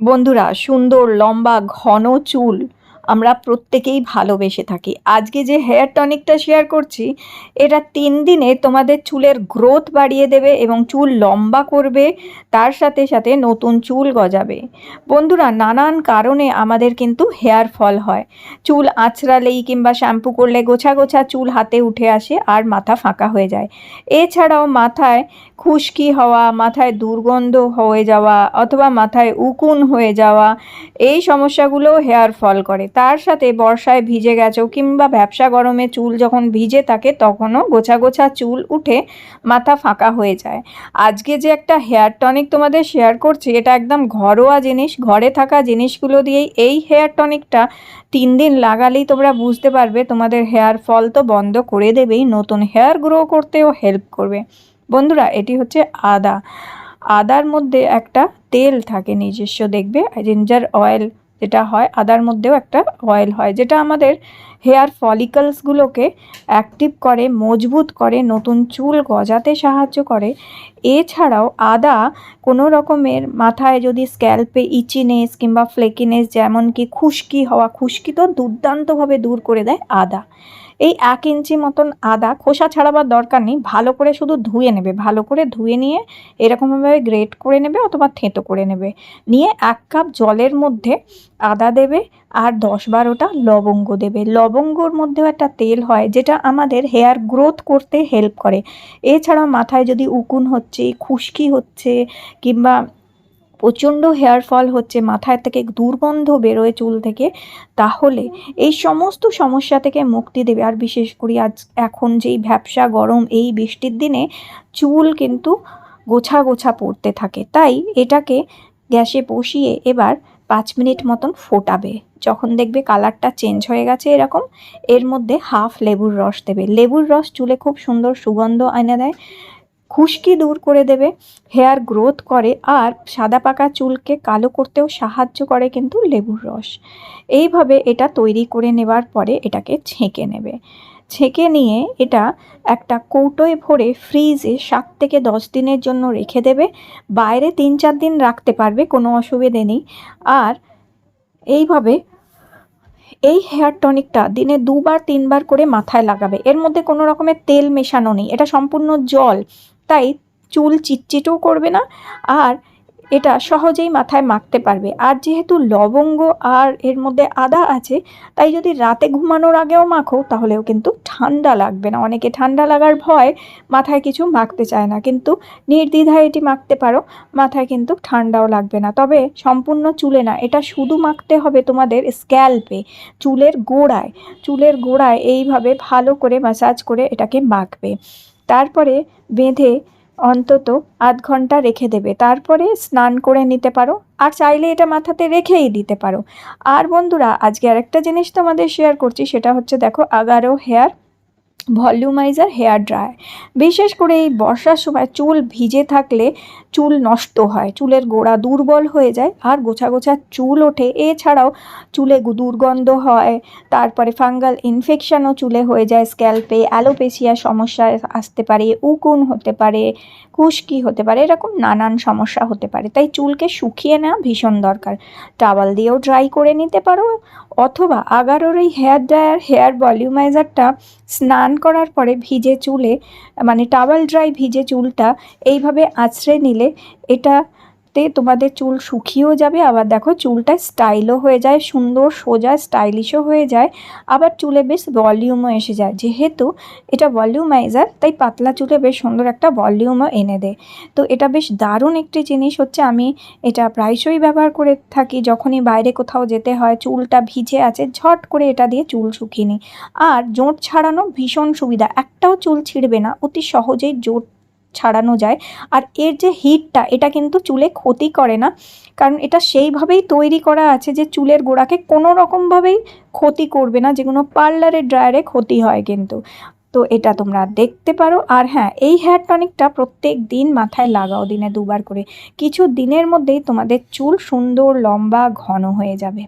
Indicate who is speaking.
Speaker 1: বন্ধুরা সুন্দর লম্বা ঘন চুল আমরা প্রত্যেকেই ভালোবেসে থাকি। আজকে যে হেয়ার টনিকটা শেয়ার করছি, এটা তিন দিনে তোমাদের চুলের গ্রোথ বাড়িয়ে দেবে এবং চুল লম্বা করবে, তার সাথে সাথে নতুন চুল গজাবে। বন্ধুরা, নানান কারণে আমাদের কিন্তু হেয়ার ফল হয়। চুল আঁচড়ালেই কিংবা শ্যাম্পু করলে গোছা গোছা চুল হাতে উঠে আসে আর মাথা ফাঁকা হয়ে যায়। এছাড়াও মাথায় খুশকি হওয়া, মাথায় দুর্গন্ধ হয়ে যাওয়া অথবা মাথায় উকুন হয়ে যাওয়া, এই সমস্যাগুলো হেয়ার ফল করে। তার সাথে বর্ষায় ভিজে গেছো কিংবা ব্যবসা গরমে চুল যখন ভিজে থাকে তখনও গোছা গোছা চুল উঠে মাথা ফাঁকা হয়ে যায়। আজকে যে একটা হেয়ার টনিক তোমাদের শেয়ার করছি, এটা একদম ঘরোয়া জিনিস, ঘরে থাকা জিনিসগুলো দিয়েই এই হেয়ার টনিকটা তিন দিন লাগালেই তোমরা বুঝতে পারবে তোমাদের হেয়ার ফল তো বন্ধ করে দেবেই, নতুন হেয়ার গ্রো করতেও হেল্প করবে। বন্ধুরা, এটি হচ্ছে আদা। আদার মধ্যে একটা তেল থাকে নিজস্ব, দেখবে? জিঞ্জার অয়েল যেটা হয় আদার মধ্যেও একটা অয়েল হয়, যেটা আমাদের হেয়ার ফলিকলসগুলোকে অ্যাক্টিভ করে, মজবুত করে, নতুন চুল গজাতে সাহায্য করে। এছাড়াও আদা কোনো রকমের মাথায় যদি স্ক্যাল্পে ইচিনেস কিংবা ফ্লেকিনেস যেমন কি খুশকি হওয়া, খুশকি তো দুর্দান্তভাবে দূর করে দেয় আদা। এই এক ইঞ্চি মতন আদা খোসা ছাড়াবার দরকার নেই, ভালো করে শুধু ধুয়ে নেবে। ভালো করে ধুয়ে নিয়ে এরকমভাবে গ্রেট করে নেবে অথবা থেঁতো করে নেবে। নিয়ে এক কাপ জলের মধ্যে আদা দেবে আর দশ বারোটা লবঙ্গ দেবে। লবঙ্গর মধ্যেও একটা তেল হয় যেটা আমাদের হেয়ার গ্রোথ করতে হেল্প করে। এছাড়া মাথায় যদি উকুন হচ্ছে, খুশকি হচ্ছে কিংবা প্রচণ্ড হেয়ার ফল হচ্ছে, মাথায় থেকে দুর্গন্ধ বেরোয় চুল থেকে, তাহলে এই সমস্ত সমস্যা থেকে মুক্তি দেবে। আর বিশেষ করে আজ এখন যেই ভ্যাবসা গরম, এই বৃষ্টির দিনে চুল কিন্তু গোছা গোছা পড়তে থাকে। তাই এটাকে গ্যাসে বসিয়ে এবার পাঁচ মিনিট মতন ফোটাবে। যখন দেখবে কালারটা চেঞ্জ হয়ে গেছে এরকম, এর মধ্যে হাফ লেবুর রস দেবে। লেবুর রস চুলে খুব সুন্দর সুগন্ধ এনে দেয়। খুশকি দূর করে দেবে, হেয়ার গ্রোথ করে আর সাদা পাকা চুলকে কালো করতেও সাহায্য করে কিন্তু লেবুর রস। এইভাবে এটা তৈরি করে নেবার পরে এটাকে ছেঁকে নেবে। ছেঁকে নিয়ে এটা একটা কৌটোয় ভরে ফ্রিজে সাত থেকে দশ দিনের জন্য রেখে দেবে। বাইরে তিন চার দিন রাখতে পারবে, কোনো অসুবিধে নেই। আর এইভাবে এই হেয়ার টনিকটা দিনে দুবার, তিনবার করে মাথায় লাগাবে। এর মধ্যে কোনো রকমের তেল মেশানো নেই। এটা সম্পূর্ণ জল। তাই চুল চিটচিটও করবে না আর এটা সহজেই মাথায় মাখতে পারবে। আর যেহেতু লবঙ্গ আর এর মধ্যে আদা আছে, তাই যদি রাতে ঘুমানোর আগেও মাখো, তাহলেও কিন্তু ঠান্ডা লাগবে না। অনেকে ঠান্ডা লাগার ভয় মাথায় কিছু মাখতে চায় না, কিন্তু নির্দ্বিধায় এটি মাখতে পারো, মাথায় কিন্তু ঠান্ডাও লাগবে না। তবে সম্পূর্ণ চুলে না, এটা শুধু মাখতে হবে তোমাদের স্ক্যাল্পে, চুলের গোড়ায়। চুলের গোড়ায় এইভাবে ভালো করে ম্যাসাজ করে এটাকে মাখবে। তারপরে বেঁধে অন্তত আধ ঘণ্টা রেখে দেবে। তারপরে স্নান করে নিতে পারো। আর চাইলে এটা মাথাতে রেখেই দিতে পারো। আর বন্ধুরা, আজকে আরেকটা জিনিস তোমাদের শেয়ার করছি, সেটা হচ্ছে দেখো, Agaro hair volumizer hair dryer. বিশেষ করে এই বর্ষার সময় চুল ভিজে থাকলে চুল নষ্ট হয়, চুলের গোড়া দুর্বল হয়ে যায় আর গোছা গোছা চুল ওঠে। এছাড়াও চুলে দুর্গন্ধ হয়, তারপরে ফাঙ্গাল ইনফেকশানও চুলে হয়ে যায়, স্ক্যাল্পে অ্যালোপেসিয়া সমস্যা আসতে পারে, উকুন হতে পারে, খুশকি হতে পারে, এরকম নানান সমস্যা হতে পারে। তাই চুলকে শুকিয়ে নেওয়া ভীষণ দরকার। টাওয়াল দিয়েও ড্রাই করে নিতে পারো অথবা আগারোর এই হেয়ার ড্রায়ার, হেয়ার ভলিউমাইজারটা স্নান করার পরে ভিজে চুলে মানে টাওয়াল ড্রাই ভিজে চুলটা এইভাবে আছড়ে নিলে এটা তে তোমাদের চুল শুকিয়েও যাবে, আবার দেখো চুলটা স্টাইলও হয়ে যায়, সুন্দর, সোজা স্টাইলিশও হয়ে যায়, আবার চুলে বেশ ভলিউমও এসে যায়। যেহেতু এটা ভলিউমাইজার তাই পাতলা চুলে বেশ সুন্দর একটা ভলিউমও এনে দেয়। তো এটা বেশ দারুণ একটি জিনিস হচ্ছে, আমি এটা প্রায়শই ব্যবহার করে থাকি, যখনই বাইরে কোথাও যেতে হয়, চুলটা ভিজে আছে, ঝট করে এটা দিয়ে চুল শুকিয়ে নিই। আর জোট ছাড়ানো ভীষণ সুবিধা, একটাও চুল ছিঁড়বে না, অতি সহজেই জোট ছাড়ানো যায়। আর এর যে হিটটা এটা কিন্তু চুলে ক্ষতি করে না। কারণ এটা সেইভাবেই তৈরি করা আছে যে চুলের গোড়াকে কোনো রকমভাবেই ক্ষতি করবে না যেগুলো পার্লারের ড্রায়ারে ক্ষতি হয় কিন্তু। তো এটা তোমরা দেখতে পারো। আর হ্যাঁ এই হেয়ার টনিকটা প্রত্যেক দিন মাথায় লাগাও দিনে দুবার করে। কিছু দিনের মধ্যেই তোমাদের চুল সুন্দর, লম্বা, ঘন হয়ে যাবে।